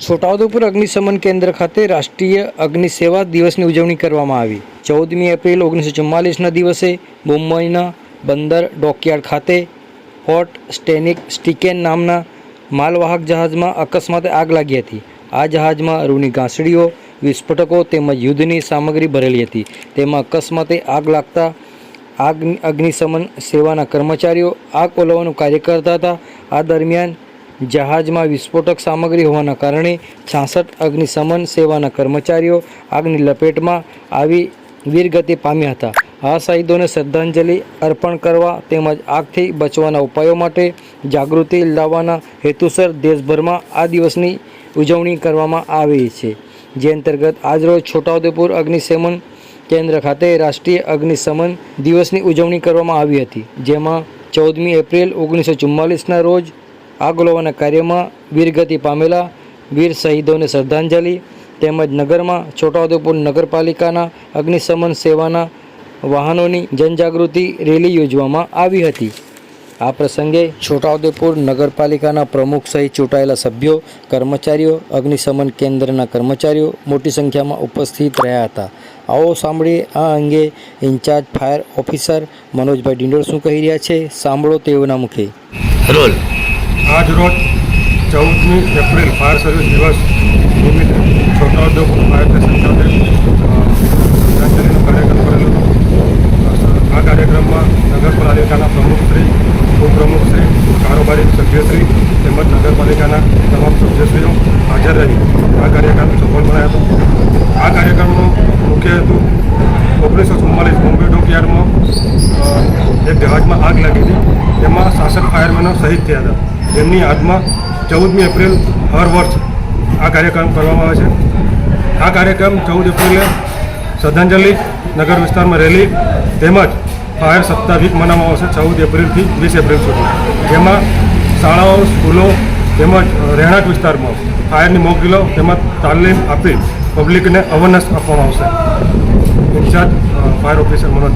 છોટાઉદેપુર અગ્નિશમન કેન્દ્ર ખાતે રાષ્ટ્રીય અગ્નિ સેવા દિવસની ઉજવણી કરવામાં આવી. ચૌદમી એપ્રિલ ઓગણીસો ચુમ્માલીસના દિવસે મુંબઈના બંદર ડોકયાર્ડ ખાતે ફોર્ટ સ્ટેનિક સ્ટીકેન નામના માલવાહક જહાજમાં અકસ્માતે આગ લાગી હતી. આ જહાજમાં રૂની ઘાંસડીઓ, વિસ્ફોટકો તેમજ યુદ્ધની સામગ્રી ભરેલી હતી. તેમાં અકસ્માતે આગ લાગતા આગ અગ્નિશમન સેવાના કર્મચારીઓ આગ ઓલવવાનું કાર્ય કરતા હતા. આ દરમિયાન જહાજમાં વિસ્ફોટક સામગ્રી હોવાના કારણે છાસઠ અગ્નિશમન સેવાના કર્મચારીઓ આગની લપેટમાં આવી વીરગતિ પામ્યા હતા. આ શહીદોને શ્રદ્ધાંજલિ અર્પણ કરવા તેમજ આગથી બચવાના ઉપાયો માટે જાગૃતિ લાવવાના હેતુસર દેશભરમાં આ દિવસની ઉજવણી કરવામાં આવી છે. જે અંતર્ગત આજરોજ છોટાઉદેપુર અગ્નિશમન કેન્દ્ર ખાતે રાષ્ટ્રીય અગ્નિશમન દિવસની ઉજવણી કરવામાં આવી હતી. જેમાં ચૌદમી એપ્રિલ ઓગણીસો ચુમ્માલીસના રોજ આગ ઓલવવાના કાર્યમાં વીરગતિ પામેલા વીર શહીદોને શ્રદ્ધાંજલિ તેમજ નગરમાં છોટાઉદેપુર નગરપાલિકાના અગ્નિશમન સેવાના વાહનોની જનજાગૃતિ રેલી યોજવામાં આવી હતી. આ પ્રસંગે છોટાઉદેપુર નગરપાલિકાના પ્રમુખ સહિત ચૂંટાયેલા સભ્યો, કર્મચારીઓ, અગ્નિશમન કેન્દ્રના કર્મચારીઓ મોટી સંખ્યામાં ઉપસ્થિત રહ્યા હતા. આવો સાંભળીએ આ અંગે incharge fire officer Manojbhai Dindor શું કહી રહ્યા છે? સાંભળો તેઓના મુખે. રોલ. આજ રોજ ચૌદમી એપ્રિલ ફાયર સર્વિસ દિવસ નિમિત્તે છોટાઉદેપુર ફાયર સ્ટેશન ખાતે શ્રદ્ધાંજલિનો કાર્યક્રમ કરેલો. આ કાર્યક્રમમાં નગરપાલિકાના પ્રમુખશ્રી ઉપપ્રમુખશ્રી કારોબારી સભ્યશ્રી તેમજ નગરપાલિકાના તમામ સભ્યશ્રીઓ હાજર રહી. આ કાર્યક્રમ સફળ બનાવ્યો હતો. આ કાર્યક્રમનો મુખ્ય હેતુ ઓગણીસો ચુમ્માલીસ બોમ્બે ડોકયાર્ડમાં એક જહાજમાં આગ લાગી હતી. તેમાં શાસક ફાયરમેનો શહીદ થયા હતા. જેમની યાદમાં ચૌદમી એપ્રિલ હર વર્ષ આ કાર્યક્રમ કરવામાં આવે છે. આ કાર્યક્રમ ચૌદ એપ્રિલે શ્રદ્ધાંજલિ નગર વિસ્તારમાં રેલી તેમજ ફાયર સપ્તાહ વીક મનાવવામાં આવશે ચૌદ એપ્રિલથી વીસ એપ્રિલ સુધી. જેમાં શાળાઓ, સ્કૂલો તેમજ રહેણાંક વિસ્તારમાં ફાયરની મોકલીઓ તેમજ તાલીમ આપી પબ્લિકને અવેરનેસ આપવામાં આવશે. In charge fire officer Manoj